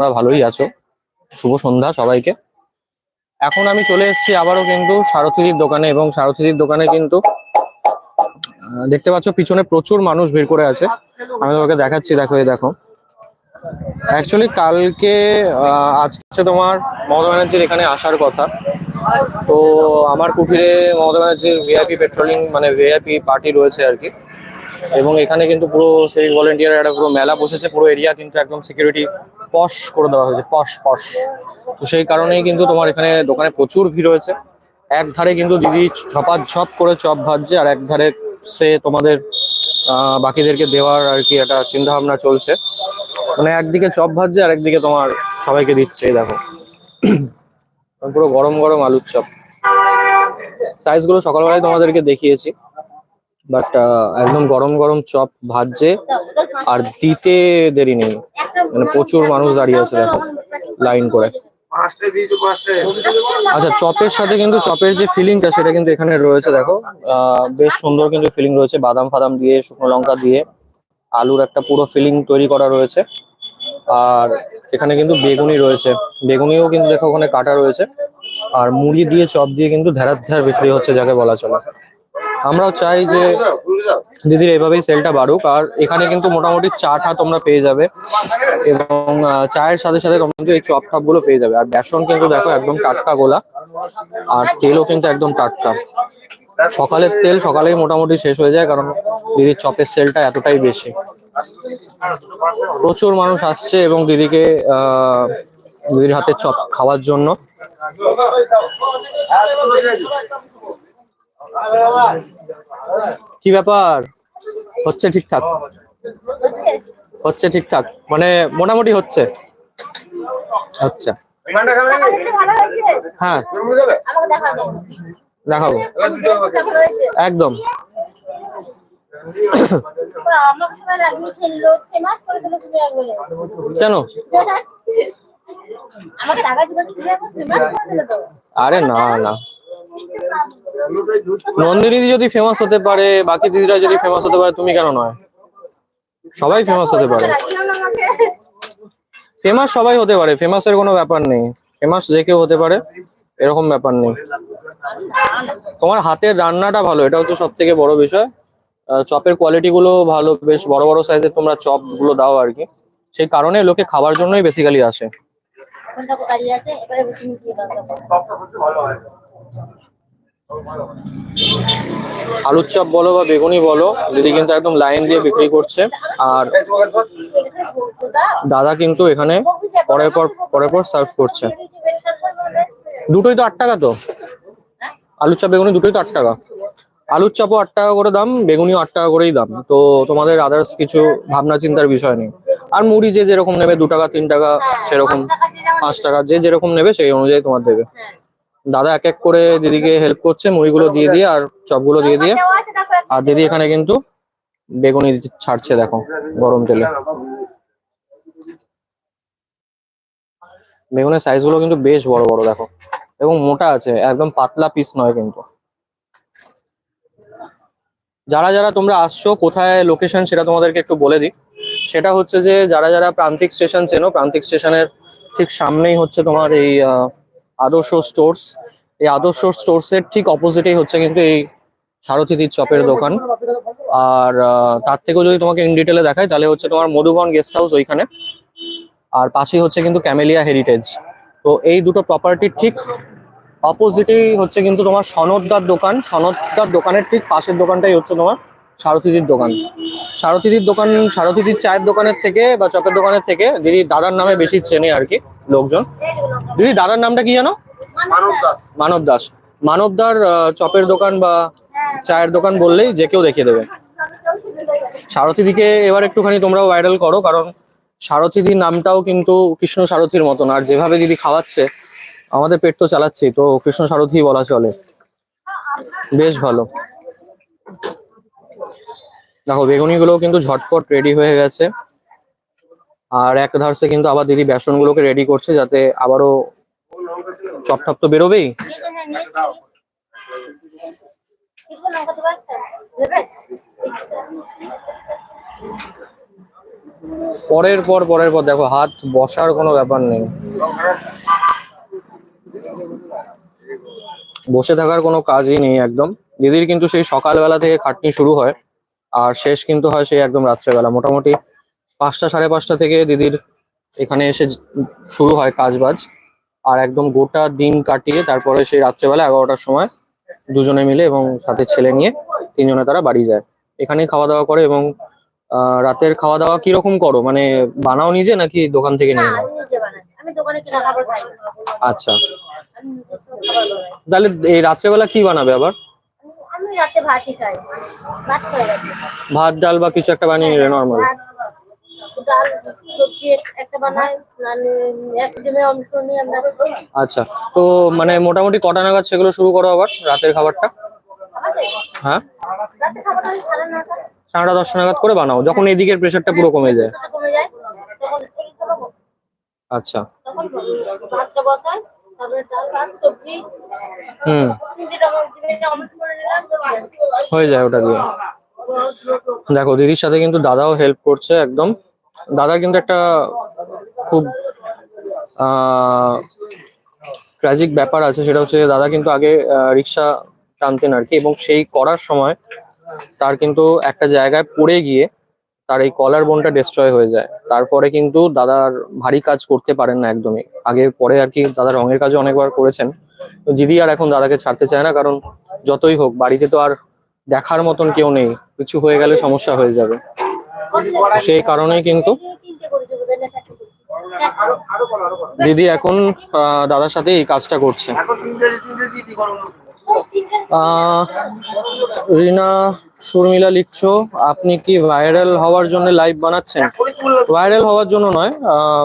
তোমরা ভালোই আছো। শুভ সন্ধ্যা সবাইকে। এখন আমি চলে এসেছি আবারও কিন্তু সারথীর দোকানে এবং সারথীর দোকানে কিন্তু দেখতে পাচ্ছ পিছনে প্রচুর মানুষ ভিড় করে আছে। আমি তোমাকে দেখাচ্ছি, দেখো, এই দেখো। অ্যাকচুয়ালি কালকে আজকে তোমার মমতা ব্যানার্জির এখানে আসার কথা। তো আমার কুটিরে মমতা ব্যানার্জির ভিআইপি পেট্রোলিং মানে ভিআইপি পার্টি রয়েছে আর কি। এবং এখানে কিন্তু পুরো সিভিক ভলেন্টিয়ার একটা পুরো মেলা বসেছে, পুরো এরিয়া কিন্তু একদম সিকিউরিটি পশ করে দেওয়া হয়েছে, পশ পশ। তো সেই কারণেই কিন্তু তোমার এখানে দোকানে প্রচুর ভিড় হয়েছে। এক ধারে কিন্তু দিদি ঝপাঝপ করে চপ ভাজছে আর এক ধারে সে তোমাদের বাকিদেরকে দেওয়ার আর কি একটা চিন্তা ভাবনা চলছে। মানে একদিকে চপ ভাজছে আর একদিকে তোমার সবাইকে দিচ্ছে দেখো। পুরো গরম গরম আলুর চপ। সাইজগুলো সকালবেলায় তোমাদেরকে দেখিয়েছি। বাট একদম গরম গরম চপ ভাজছে আর দিতে দেরি নেই। মানে প্রচুর মানুষ দাঁড়িয়ে আছে দেখো লাইন করে। আচ্ছা চপের সাথে কিন্তু চপের যে ফিলিংটা সেটা কিন্তু এখানে রয়েছে দেখো। বেশ সুন্দর কিন্তু ফিলিং রয়েছে বাদাম ফাদাম দিয়ে শুকনো লঙ্কা দিয়ে আলুর একটা পুরো ফিলিং তৈরি করা রয়েছে। আর এখানে কিন্তু বেগুনি রয়েছে। বেগুনিও কিন্তু দেখো ওখানে কাটা রয়েছে। আর মুড়ি দিয়ে চপ দিয়ে কিন্তু ধ্যারার ধ্যার বিক্রি হচ্ছে যাকে বলা চলে। আমরাও চাই যে দিদির এভাবেই সেলটা বাড়ুক। আর এখানে কিন্তু মোটামুটি চাটা তোমরা পেয়ে যাবে। এবং চায়ের সাথে সাথে তোমরা কিন্তু এই চপ টপগুলো পেয়ে যাবে। আর বেসন কিন্তু দেখো একদম টাটকা গোলা। আর তেলও কিন্তু একদম টাটকা। সকালের তেল সকালেই মোটামুটি শেষ হয়ে যায় কারণ দিদির চপের সেলটা এতটাই বেশি। প্রচুর মানুষ আসছে এবং দিদিকে আহ দিদির হাতে চপ খাওয়ার জন্য। কি ব্যাপার? হচ্ছে ঠিকঠাক? হচ্ছে ঠিকঠাক? মানে মোটামুটি হচ্ছে। আচ্ছা। হ্যাঁ। দেখাবো। একদম। কেন? আরে না না। নন্দিনী যদি ফেমাস হতে পারে, বাকি দিদিরা যদি ফেমাস হতে পারে, তুমি কেন নয়? সবাই ফেমাস হতে পারে। ফেমাস সবাই হতে পারে ফেমাসের কোনো ব্যাপার নেই। ফেমাস যে কেউ হতে পারে, এরকম ব্যাপার নেই। তোমার হাতের রান্নাটা ভালো, এটা হচ্ছে সব থেকে বড় বিষয়। চপের কোয়ালিটি গুলো ভালো, বেশ বড় বড় সাইজের তোমরা চপগুলো দাও আর কি। সেই কারণে লোকে খাবার জন্যই বেসিক্যালি আসে। আলুর চপ বলো বা বেগুনি বলো, দিদি কিন্তু একদম লাইন দিয়ে বিক্রি করছে। আর দাদা কিন্তু এখানে পরের পর পরের পর সার্ভ করছে। দুটোই তো আট টাকা তো। আলুর চপ, বেগুনি দুটোই তো আট টাকা। আলুর চপও আট টাকা করে দাম, বেগুনিও আট টাকা করেই দাম। তো তোমাদের আদার্স কিছু ভাবনা চিন্তার বিষয় নেই। আর মুড়ি যে যেরকম নেবে, দু টাকা, তিন টাকা, সেরকম পাঁচ টাকা, যে যেরকম নেবে, সেই অনুযায়ী তোমার দেবে। দাদা এক এক করে দিদিকে হেল্প করছে মুড়িগুলো দিয়ে দিয়ে আর চপগুলো দিয়ে দিয়ে। আর দিদি এখানে কিন্তু বেগুনি ছাড়ছে দেখো গরম তেলে। বেগুনের সাইজগুলো কিন্তু বেশ বড় বড় দেখো। এবং মোটা আছে একদম পাতলা পিস নয় কিন্তু। যারা যারা তোমরা আসছো কোথায় লোকেশন সেটা তোমাদেরকে একটু বলে দিই। সেটা হচ্ছে যে যারা যারা প্রান্তিক স্টেশন চেনো প্রান্তিক স্টেশনের ঠিক সামনেই হচ্ছে তোমার এই আহ, আদর্শ স্টোর্স এই আদর্শ স্টোর্স এর ঠিক অপোজিটেই হচ্ছে কিন্তু এই সারথীদির চপের দোকান। আর তার থেকেও যদি তোমাকে ইন ডিটেলে দেখাই, তাহলে হচ্ছে তোমার মধুবন গেস্ট হাউস ওইখানে। আর পাশেই হচ্ছে কিন্তু ক্যামেলিয়া হেরিটেজ তো এই দুটো প্রপার্টির ঠিক অপোজিটেই হচ্ছে কিন্তু তোমার সনদদার দোকান। সনদদার দোকানের ঠিক পাশের দোকানটাই হচ্ছে তোমার সারথিদির দোকান। সারথিদির দোকান সারথিদির চায়ের দোকানের থেকে বা চপের দোকানের থেকে দিদি দাদার নামে বেশি চেনে আর কি লোকজন। দিদি দাদার নামটা কি জানো? মানব দাস। মানব দাস। আহ, চপের দোকান বা চায়ের দোকান বললেই যে কেউ দেখিয়ে দেবে। সারথীদিকে এবার একটুখানি তোমরাও ভাইরাল করো কারণ সারথীদির নামটাও কিন্তু কৃষ্ণ সারথীর মতন। আর যেভাবে দিদি খাওয়াচ্ছে আমাদের পেট তো চালাচ্ছেই তো কৃষ্ণ সারথী বলা চলে। বেশ ভালো। দেখো বেগুনিগুলো কিন্তু ঝটপট রেডি হয়ে গেছে। আর এক ধারসে কিন্তু আবার দিদি বেসনগুলোকে রেডি করছে যাতে আবারও চপ টপ তো বেরোবেই। পরের পর পরের পর, দেখো, হাত বসার কোনো ব্যাপার নেই। বসে থাকার কোনো কাজই নেই একদম। দিদির কিন্তু সেই সকালবেলা থেকে খাটনি শুরু হয়, আর শেষ কিন্তু হয় সেই একদম রাত্রেবেলা। মোটামুটি পাঁচটা সাড়ে পাঁচটা থেকে দিদির এখানে এসে শুরু হয় কাজ বাজ আর একদম গোটা দিন কাটিয়ে তারপরে সেই রাত্রেবেলা এগারোটার সময় দুজনে মিলে এবং সাথে ছেলে নিয়ে তিনজনে তারা বাড়ি যায়। এখানেই খাওয়া দাওয়া করে এবং রাতের খাওয়া দাওয়া কীরকম করো? মানে বানাও নিজে নাকি দোকান থেকে নিয়ে নাও। আচ্ছা। তাহলে এই রাত্রেবেলা কি বানাবে আবার? ভাত ডাল বা কিছু একটা বানিয়ে নিলে নর্মাল ভাত, ডাল সবজি একটা বানাই এক ডিমের অংশ নিয়ে আমরা আচ্ছা তো মানে মোটামুটি কটা নাগাদ সেগুলো শুরু করো আবার রাতের খাবারটা? হ্যাঁ? খাবারটা সাড়ে নটা সাড়ে দশটা নাগাদ করে বানাও যখন এদিকের প্রেশারটা পুরো কমে যায়। কমে যায় তখন আচ্ছা। তখন ভাতটা বসাই হুম। হয়ে যায় ওটা দিয়ে। দেখো দিদির সাথে কিন্তু দাদাও হেল্প করছে একদম। দাদার কিন্তু একটা খুব ট্র্যাজিক ব্যাপার আছে, সেটা হচ্ছে দাদা কিন্তু আগে রিক্সা টানতেন আর কি এবং সেই করার সময় তার কিন্তু একটা জায়গায় পড়ে গিয়ে তার এই কলার বোনটা ডিস্ট্রয় হয়ে যায়। তারপরে কিন্তু দাদার ভারী কাজ করতে পারেন না একদমই। আগে পরে আর কি দাদা রঙের কাজও অনেকবার করেছেন। দিদি আর এখন দাদাকে ছাড়তে চায় না, কারণ যতই হোক, বাড়িতে তো আর দেখার মতন কেউ নেই। কিছু হয়ে গেলে সমস্যা হয়ে যাবে। সেই কারণেই কিন্তু। দিদি এখন দাদার সাথে এই কাজটা করছে। রিনা শর্মিলা লিখছো আপনি কি ভাইরাল হওয়ার জন্য লাইভ বানাচ্ছেন? ভাইরাল হওয়ার জন্য নয় আহ,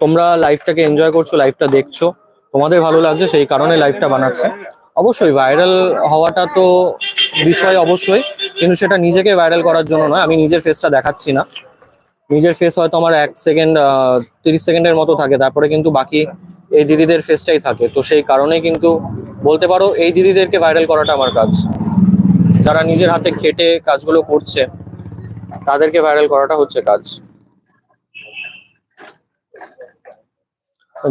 তোমরা লাইফটাকে এনজয় করছ লাইফটা দেখছ। তোমাদের ভালো লাগছে সেই কারণে লাইভটা বানাচ্ছে। অবশ্যই ভাইরাল হওয়াটা তো বিষয় অবশ্যই। কিন্তু সেটা নিজেকে ভাইরাল করার জন্য নয়, আমি নিজের ফেসটা দেখাচ্ছি না। নিজের ফেস হয়তো আমার এক সেকেন্ড তিরিশ সেকেন্ডের মতো থাকে, তারপরে কিন্তু বাকি এই দিদিদের ফেসটাই থাকে। তো সেই কারণে কিন্তু বলতে পারো এই দিদিদেরকে ভাইরাল করাটা আমার কাজ। যারা নিজের হাতে খেটে কাজগুলো করছে, তাদেরকে ভাইরাল করাটা হচ্ছে কাজ।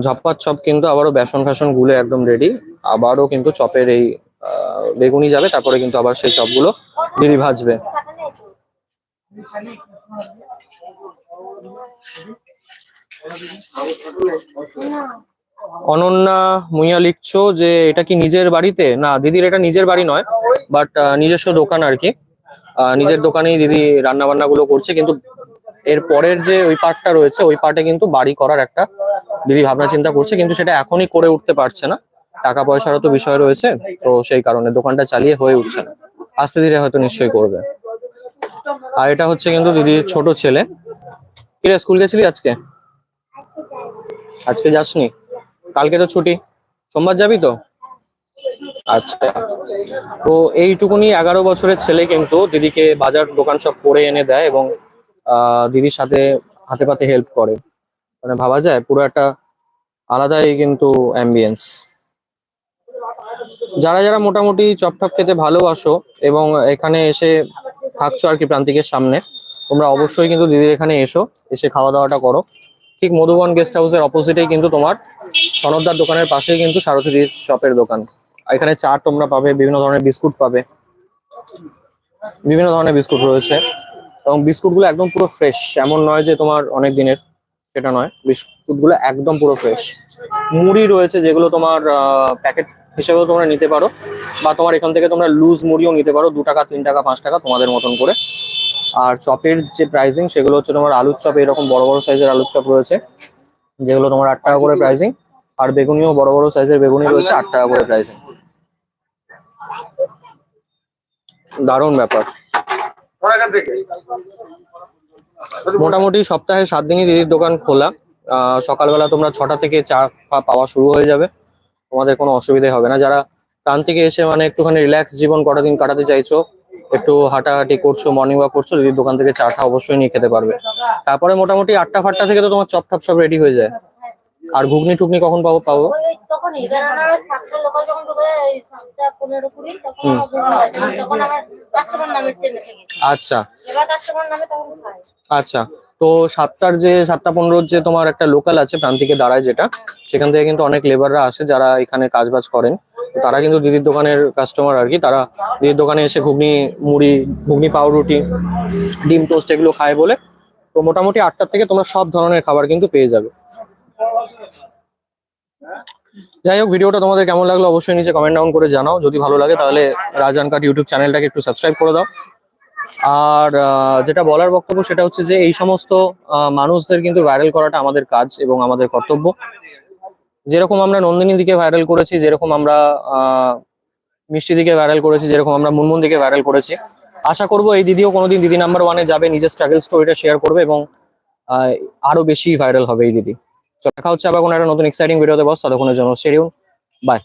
ঝপ্পার চপ কিন্তু আবারও বেসন ফ্যাসন গুলে একদম রেডি আবারও কিন্তু চপের এই বেগুনি যাবে, তারপরে কিন্তু আবার সেই চপগুলো দিদি ভাজবে। অনন্যা, মুইয়া লিখছো যে এটা কি নিজের বাড়িতে? না, দিদির এটা নিজের বাড়ি নয় বাট নিজস্ব দোকান আর কি। নিজের দোকানেই দিদি রান্না বান্না গুলো করছে, কিন্তু এর পরের যে ওই পার্টটা রয়েছে, ওই পার্টে কিন্তু বাড়ি করার একটা দিদি ভাবনা চিন্তা করছে, কিন্তু সেটা এখনই করে উঠতে পারছে না। টাকা পয়সারও তো বিষয় রয়েছে, তো সেই কারণে দোকানটা চালিয়ে হয়ে উঠছে না। আস্তে ধীরে হয়তো নিশ্চয়ই করবে। আর এটা হচ্ছে কিন্তু দিদির ছোট ছেলে। কিরে, স্কুল গেছিলি আজকে? আজকে যাসনি? কালকে তো ছুটি। সোমবার যাবি তো? আচ্ছা। তো এইটুকুনি এগারো বছরের ছেলে কিন্তু দিদিকে বাজার দোকান সব করে এনে দেয় এবং দিদির সাথে হাতে পাতে হেল্প করে। মানে ভাবা যায়, পুরো একটা আলাদাই কিন্তু অ্যাম্বিয়েন্স যারা যারা মোটামুটি চপ টপ খেতে ভালোবাসো এবং এখানে এসে থাকছো আর কি প্রান্তিকের সামনে, তোমরা অবশ্যই কিন্তু দিদির এখানে এসো, এসে খাওয়া দাওয়াটা করো। ঠিক মধুবন গেস্ট হাউসের অপোজিটেই কিন্তু তোমার সনদদার দোকানের পাশেই কিন্তু সারথীর চপের দোকান। এখানে চা তোমরা পাবে, বিভিন্ন ধরনের বিস্কুট পাবে। বিভিন্ন ধরনের বিস্কুট রয়েছে। এবং বিস্কুটগুলো একদম পুরো ফ্রেশ এমন নয় যে তোমার অনেক দিনের, সেটা নয়। বিস্কুটগুলো একদম পুরো ফ্রেশ মুড়ি রয়েছে যেগুলো তোমার প্যাকেট হিসেবেও তোমরা নিতে পারো বা তোমার এখান থেকে তোমরা লুজ মুড়িও নিতে পারো, দু টাকা, তিন টাকা, পাঁচ টাকা তোমাদের মতন করে। আর চপের যে প্রাইসিং সেগুলো হচ্ছে তোমার আলুর চপ, এরকম বড় বড় সাইজের আলুর চপ রয়েছে, যেগুলো তোমার আট টাকা করে প্রাইসিং আর বেগুনিও বড় বড় সাইজের বেগুনি রয়েছে, আট টাকা করে প্রাইসিং দারুণ ব্যাপার। মোটামুটি সপ্তাহে সাত দিনই দিদির দোকান খোলা সকালবেলা তোমরা ছটা থেকে চা পাওয়া শুরু হয়ে যাবে। তোমাদের কোনো অসুবিধা হবে না। যারা টান থেকে এসে মানে একটুখানি রিল্যাক্স জীবন কটা দিন কাটাতে চাইছো একটু হাঁটাহাঁটি করছ মর্নিং ওয়াক করছ দিদির দোকান থেকে চাটা অবশ্যই নিয়ে খেতে পারবে। তারপরে মোটামুটি আটটা ফাটটা থেকে তো তোমার চপ টপ সব রেডি হয়ে যায়। আর ঘুগনি টুগনি কখন পাবো পাবো? আচ্ছা। আচ্ছা। তো সাতটার যে, সাতটা পনেরোর যে তোমার একটা লোকাল আছে প্রান্তিকে দাঁড়ায় যেটা, সেখান থেকে কিন্তু অনেক লেবাররা আসে যারা এখানে কাজবাজ করেন। তারা কিন্তু দিদির দোকানের কাস্টমার আর কি। তারা দিদির দোকানে এসে ঘুগনি, মুড়ি, ঘুগনি, পাউরুটি, ডিম টোস্ট এগুলো খায় বলে। তো মোটামুটি আটটার থেকে তোমরা সব ধরনের খাবার কিন্তু পেয়ে যাবে। যাই হোক, ভিডিওটা তোমাদের কেমন লাগল অবশ্যই নিচে কমেন্ট ডাউন করে জানাও। যদি ভালো লাগে তাহলে রাজান কাট ইউটিউব চ্যানেলটাকে একটু সাবস্ক্রাইব করে দাও। আর যেটা বলার বক্তব্য সেটা হচ্ছে যে এই সমস্ত মানুষদের কিন্তু ভাইরাল করাটা আমাদের কাজ এবং আমাদের কর্তব্য। যেরকম আমরা নন্দিনী দিকে ভাইরাল করেছি, যেরকম আমরা মিষ্টি দিকে ভাইরাল করেছি, যেরকম আমরা মুনমুন দিকে ভাইরাল করেছি। আশা করব এই দিদিও কোনোদিন দিদি নাম্বার ওয়ানে যাবে, নিজের স্ট্রাগল স্টোরিটা শেয়ার করবে এবং আরও বেশি ভাইরাল হবে এই দিদি। দেখা হচ্ছে আবার কোনো একটা নতুন এক্সাইটিং ভিডিওতে বস, ততক্ষণের জন্য স্টেডিয়াম বাই